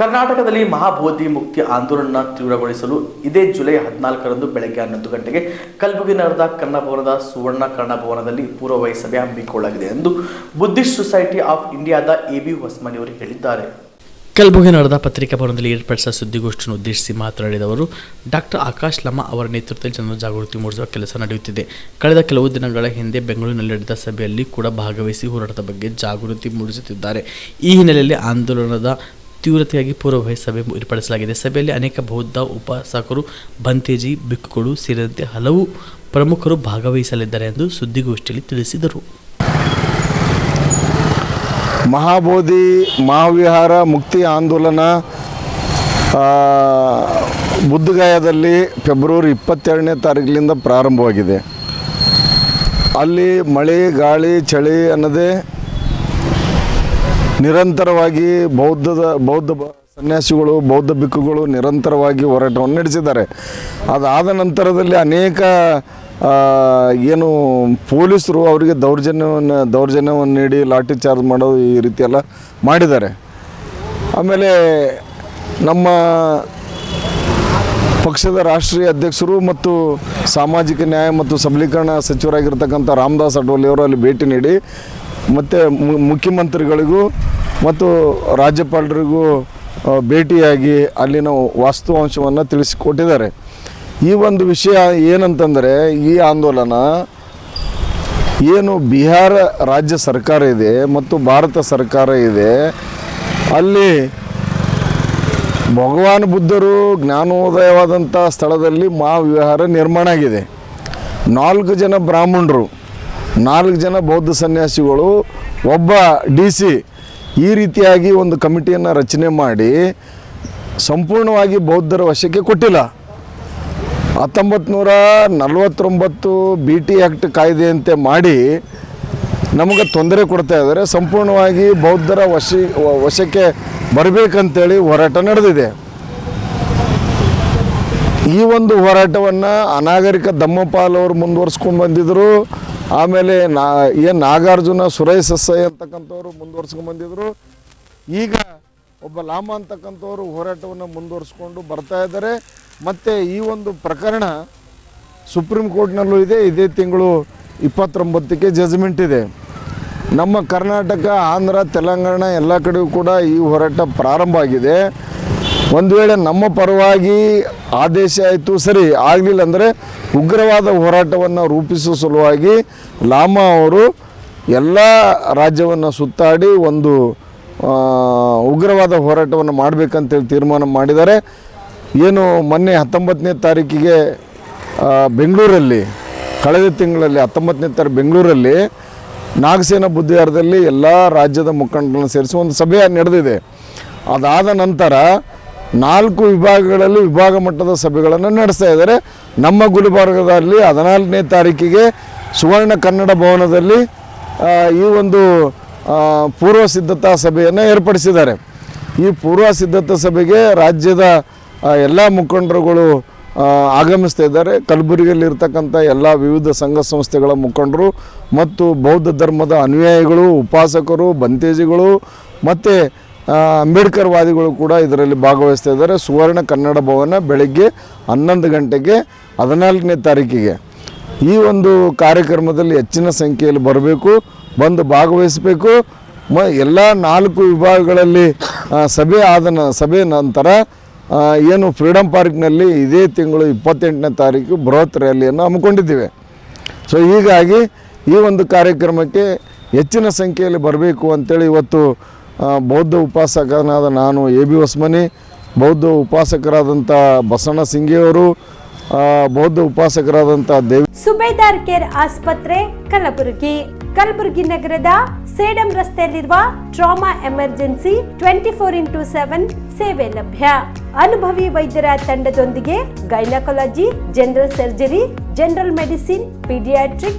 ಕರ್ನಾಟಕದಲ್ಲಿ ಮಹಾಬೋಧಿ ಮುಕ್ತಿ ಆಂದೋಲನ ತೀವ್ರಗೊಳಿಸಲು ಇದೇ ಜುಲೈ ಹದಿನಾಲ್ಕರಂದು ಬೆಳಗ್ಗೆ ಹನ್ನೊಂದು ಗಂಟೆಗೆ ಕಲಬುರಗಿ ನಗರದ ಕನ್ನಡ ಭವನದ ಸುವರ್ಣ ಕನ್ನಡ ಭವನದಲ್ಲಿ ಪೂರ್ವವಯ ಸಭೆ ಹಮ್ಮಿಕೊಳ್ಳಲಾಗಿದೆ ಎಂದು ಬುದ್ಧಿಸ್ಟ್ ಸೊಸೈಟಿ ಆಫ್ ಇಂಡಿಯಾದ ಎ ಬಿ ಹೊಸ್ಮನಿಯವರು ಹೇಳಿದ್ದಾರೆ. ಕಲಬುರಗಿ ನಡೆದ ಪತ್ರಿಕಾ ಭವನದಲ್ಲಿ ಏರ್ಪಡಿಸಿದ ಸುದ್ದಿಗೋಷ್ಠಿಯನ್ನು ಉದ್ದೇಶಿಸಿ ಮಾತನಾಡಿದ ಅವರು, ಡಾಕ್ಟರ್ ಆಕಾಶ್ ಲಮ್ಮ ಅವರ ನೇತೃತ್ವದಲ್ಲಿ ಜನರ ಜಾಗೃತಿ ಮೂಡಿಸುವ ಕೆಲಸ ನಡೆಯುತ್ತಿದೆ. ಕಳೆದ ಕೆಲವು ದಿನಗಳ ಹಿಂದೆ ಬೆಂಗಳೂರಿನಲ್ಲಿ ನಡೆದ ಸಭೆಯಲ್ಲಿ ಕೂಡ ಭಾಗವಹಿಸಿ ಹೋರಾಟದ ಬಗ್ಗೆ ಜಾಗೃತಿ ಮೂಡಿಸುತ್ತಿದ್ದಾರೆ. ಈ ಹಿನ್ನೆಲೆಯಲ್ಲಿ ಆಂದೋಲನದ ತೀವ್ರತೆಯಾಗಿ ಪೂರ್ವಭಾವಿ ಸಭೆ ಏರ್ಪಡಿಸಲಾಗಿದೆ. ಸಭೆಯಲ್ಲಿ ಅನೇಕ ಬೌದ್ಧ ಉಪಾಸಕರು, ಬಂತೇಜಿ ಬಿಕ್ಕುಗಳು ಸೇರಿದಂತೆ ಹಲವು ಪ್ರಮುಖರು ಭಾಗವಹಿಸಲಿದ್ದಾರೆ ಎಂದು ಸುದ್ದಿಗೋಷ್ಠಿಯಲ್ಲಿ ತಿಳಿಸಿದರು. ಮಹಾಬೋಧಿ, ಮಹಾವಿಹಾರ, ಮುಕ್ತಿ ಆಂದೋಲನ ಬುದ್ಧಗಯಾದಲ್ಲಿ ಫೆಬ್ರವರಿ ಇಪ್ಪತ್ತೆರಡನೇ ತಾರೀಕಿನಿಂದ ಪ್ರಾರಂಭವಾಗಿದೆ. ಅಲ್ಲಿ ಮಳೆ, ಗಾಳಿ, ಚಳಿ ಅನ್ನದೇ ನಿರಂತರವಾಗಿ ಬೌದ್ಧದ, ಬೌದ್ಧ ಸನ್ಯಾಸಿಗಳು, ಬೌದ್ಧ ಭಿಕ್ಕುಗಳು ನಿರಂತರವಾಗಿ ಹೋರಾಟವನ್ನು ನಡೆಸಿದ್ದಾರೆ. ಅದಾದ ನಂತರದಲ್ಲಿ ಅನೇಕ ಏನು ಪೊಲೀಸರು ಅವರಿಗೆ ದೌರ್ಜನ್ಯವನ್ನು ದೌರ್ಜನ್ಯವನ್ನು ನೀಡಿ ಲಾಠಿ ಚಾರ್ಜ್ ಮಾಡೋದು ಈ ರೀತಿಯೆಲ್ಲ ಮಾಡಿದ್ದಾರೆ. ಆಮೇಲೆ ನಮ್ಮ ಪಕ್ಷದ ರಾಷ್ಟ್ರೀಯ ಅಧ್ಯಕ್ಷರು ಮತ್ತು ಸಾಮಾಜಿಕ ನ್ಯಾಯ ಮತ್ತು ಸಬಲೀಕರಣ ಸಚಿವರಾಗಿರ್ತಕ್ಕಂಥ ರಾಮದಾಸ್ ಅಡ್ವಾಲಿಯವರು ಅಲ್ಲಿ ಭೇಟಿ ನೀಡಿ ಮತ್ತು ಮುಖ್ಯಮಂತ್ರಿಗಳಿಗೂ ಮತ್ತು ರಾಜ್ಯಪಾಲರಿಗೂ ಭೇಟಿಯಾಗಿ ಅಲ್ಲಿನ ವಾಸ್ತವಾಂಶವನ್ನು ತಿಳಿಸಿಕೊಟ್ಟಿದ್ದಾರೆ. ಈ ಒಂದು ವಿಷಯ ಏನಂತಂದರೆ, ಈ ಆಂದೋಲನ ಏನು ಬಿಹಾರ ರಾಜ್ಯ ಸರ್ಕಾರ ಇದೆ ಮತ್ತು ಭಾರತ ಸರ್ಕಾರ ಇದೆ, ಅಲ್ಲಿ ಭಗವಾನ್ ಬುದ್ಧರು ಜ್ಞಾನೋದಯವಾದಂಥ ಸ್ಥಳದಲ್ಲಿ ಮಹಾವಿಹಾರ ನಿರ್ಮಾಣ ಆಗಿದೆ. ನಾಲ್ಕು ಜನ ಬ್ರಾಹ್ಮಣರು, ನಾಲ್ಕು ಜನ ಬೌದ್ಧ ಸನ್ಯಾಸಿಗಳು, ಒಬ್ಬ ಡಿ ಸಿ ಈ ರೀತಿಯಾಗಿ ಒಂದು ಕಮಿಟಿಯನ್ನು ರಚನೆ ಮಾಡಿ ಸಂಪೂರ್ಣವಾಗಿ ಬೌದ್ಧರ ವಶಕ್ಕೆ ಕೊಟ್ಟಿಲ್ಲ. ಹತ್ತೊಂಬತ್ತು ನೂರ ನಲವತ್ತೊಂಬತ್ತು ಬಿ ಟಿ ಆ್ಯಕ್ಟ್ ಕಾಯ್ದೆಯಂತೆ ಮಾಡಿ ನಮಗೆ ತೊಂದರೆ ಕೊಡ್ತಾ ಇದ್ದಾರೆ. ಸಂಪೂರ್ಣವಾಗಿ ಬೌದ್ಧರ ವಶ, ವಶಕ್ಕೆ ಬರಬೇಕಂತೇಳಿ ಹೋರಾಟ ನಡೆದಿದೆ. ಈ ಒಂದು ಹೋರಾಟವನ್ನು ಅನಾಗರಿಕ ದಮ್ಮಪಾಲ್ ಅವರು ಮುಂದುವರ್ಸ್ಕೊಂಡು ಬಂದಿದ್ದರು ಆಮೇಲೆ ನಾ ಏನು ನಾಗಾರ್ಜುನ ಸುರೈ ಸಸ್ಸೈ ಅಂತಕ್ಕಂಥವ್ರು ಮುಂದುವರ್ಸ್ಕೊಂಡು ಬಂದಿದ್ದರು ಈಗ ಒಬ್ಬ ಲಾಮ ಅಂತಕ್ಕಂಥವ್ರು ಹೋರಾಟವನ್ನು ಮುಂದುವರಿಸ್ಕೊಂಡು ಬರ್ತಾ ಇದ್ದಾರೆ. ಮತ್ತು ಈ ಒಂದು ಪ್ರಕರಣ ಸುಪ್ರೀಂ ಕೋರ್ಟ್ನಲ್ಲೂ ಇದೆ. ಇದೇ ತಿಂಗಳು ಇಪ್ಪತ್ತೊಂಬತ್ತಕ್ಕೆ ಜಜ್ಮೆಂಟ್ ಇದೆ. ನಮ್ಮ ಕರ್ನಾಟಕ, ಆಂಧ್ರ, ತೆಲಂಗಾಣ ಎಲ್ಲ ಕಡೆಯೂ ಕೂಡ ಈ ಹೋರಾಟ ಪ್ರಾರಂಭ ಆಗಿದೆ. ಒಂದು ವೇಳೆ ನಮ್ಮ ಪರವಾಗಿ ಆದೇಶ ಆಯಿತು, ಸರಿ, ಆಗಲಿಲ್ಲ ಅಂದರೆ ಉಗ್ರವಾದ ಹೋರಾಟವನ್ನು ರೂಪಿಸುವ ಸಲುವಾಗಿ ಲಾಮಾ ಅವರು ಎಲ್ಲ ರಾಜ್ಯವನ್ನು ಸುತ್ತಾಡಿ ಒಂದು ಉಗ್ರವಾದ ಹೋರಾಟವನ್ನು ಮಾಡಬೇಕಂತೇಳಿ ತೀರ್ಮಾನ ಮಾಡಿದ್ದಾರೆ. ಏನು ಮೊನ್ನೆ ಹತ್ತೊಂಬತ್ತನೇ ತಾರೀಕಿಗೆ ಬೆಂಗಳೂರಲ್ಲಿ, ಕಳೆದ ತಿಂಗಳಲ್ಲಿ ಹತ್ತೊಂಬತ್ತನೇ ತಾರೀಕು ಬೆಂಗಳೂರಲ್ಲಿ ನಾಗಸೇನ ಬುದ್ಧಿವಾರದಲ್ಲಿ ಎಲ್ಲ ರಾಜ್ಯದ ಮುಖಂಡರನ್ನು ಸೇರಿಸಿ ಒಂದು ಸಭೆ ನಡೆದಿದೆ. ಅದಾದ ನಂತರ ನಾಲ್ಕು ವಿಭಾಗಗಳಲ್ಲಿ ವಿಭಾಗ ಮಟ್ಟದ ಸಭೆಗಳನ್ನು ನಡೆಸ್ತಾ ಇದ್ದಾರೆ. ನಮ್ಮ ಗುಲ್ಬರ್ಗದಲ್ಲಿ ಹದಿನಾಲ್ಕನೇ ತಾರೀಕಿಗೆ ಸುವರ್ಣ ಕನ್ನಡ ಭವನದಲ್ಲಿ ಈ ಒಂದು ಪೂರ್ವ ಸಿದ್ಧತಾ ಸಭೆಯನ್ನು ಏರ್ಪಡಿಸಿದ್ದಾರೆ. ಈ ಪೂರ್ವ ಸಿದ್ಧತಾ ಸಭೆಗೆ ರಾಜ್ಯದ ಎಲ್ಲ ಮುಖಂಡರುಗಳು ಆಗಮಿಸ್ತಾ ಇದ್ದಾರೆ. ಕಲಬುರಗಿಯಲ್ಲಿರ್ತಕ್ಕಂಥ ಎಲ್ಲ ವಿವಿಧ ಸಂಘ ಸಂಸ್ಥೆಗಳ ಮುಖಂಡರು ಮತ್ತು ಬೌದ್ಧ ಧರ್ಮದ ಅನುಯಾಯಿಗಳು, ಉಪಾಸಕರು, ಬಂತೇಜಿಗಳು, ಮತ್ತು ಅಂಬೇಡ್ಕರ್ ವಾದಿಗಳು ಕೂಡ ಇದರಲ್ಲಿ ಭಾಗವಹಿಸ್ತಾ ಇದ್ದಾರೆ ಸುವರ್ಣ ಕನ್ನಡ ಭವನ ಬೆಳಗ್ಗೆ ಹನ್ನೊಂದು ಗಂಟೆಗೆ ಹದಿನಾಲ್ಕನೇ ತಾರೀಕಿಗೆ. ಈ ಒಂದು ಕಾರ್ಯಕ್ರಮದಲ್ಲಿ ಹೆಚ್ಚಿನ ಸಂಖ್ಯೆಯಲ್ಲಿ ಬರಬೇಕು, ಬಂದು ಭಾಗವಹಿಸಬೇಕು. ಮ, ಎಲ್ಲ ನಾಲ್ಕು ವಿಭಾಗಗಳಲ್ಲಿ ಸಭೆ ಆದ ಸಭೆ ನಂತರ ಏನು ಫ್ರೀಡಮ್ ಪಾರ್ಕ್ನಲ್ಲಿ ಇದೇ ತಿಂಗಳು ಇಪ್ಪತ್ತೆಂಟನೇ ತಾರೀಕು ಬೃಹತ್ ರ್ಯಾಲಿಯನ್ನು ಹಮ್ಮಿಕೊಂಡಿದ್ದೇವೆ. ಸೊ, ಹೀಗಾಗಿ ಈ ಒಂದು ಕಾರ್ಯಕ್ರಮಕ್ಕೆ ಹೆಚ್ಚಿನ ಸಂಖ್ಯೆಯಲ್ಲಿ ಬರಬೇಕು ಅಂತೇಳಿ ಇವತ್ತು ಬೌದ್ಧ ಉಪಾಸಕನಾದ ನಾನು ಎ ಬಿ ಹೊಸ್ಮನಿ, ಬೌದ್ಧ ಉಪಾಸಕರಾದಂಥ ಬಸಣ್ಣ ಸಿಂಗಿಯವರು ಬೌದ್ಧ ಉಪಾಸಕರಾದಂಥ ದೇವಿ ಸುಬೇದಾರ್ ಕೇರ್ ಆಸ್ಪತ್ರೆ, ಕಲಬುರಗಿ. ಕಲಬುರಗಿ ನಗರದ ಸೇಡಂ ರಸ್ತೆಯಲ್ಲಿರುವ trauma emergency twenty four into seven ಸೇವೆ ಲಭ್ಯ. ಅನುಭವಿ ವೈದ್ಯರ ತಂಡದೊಂದಿಗೆ gynaecology, general surgery, general medicine, paediatric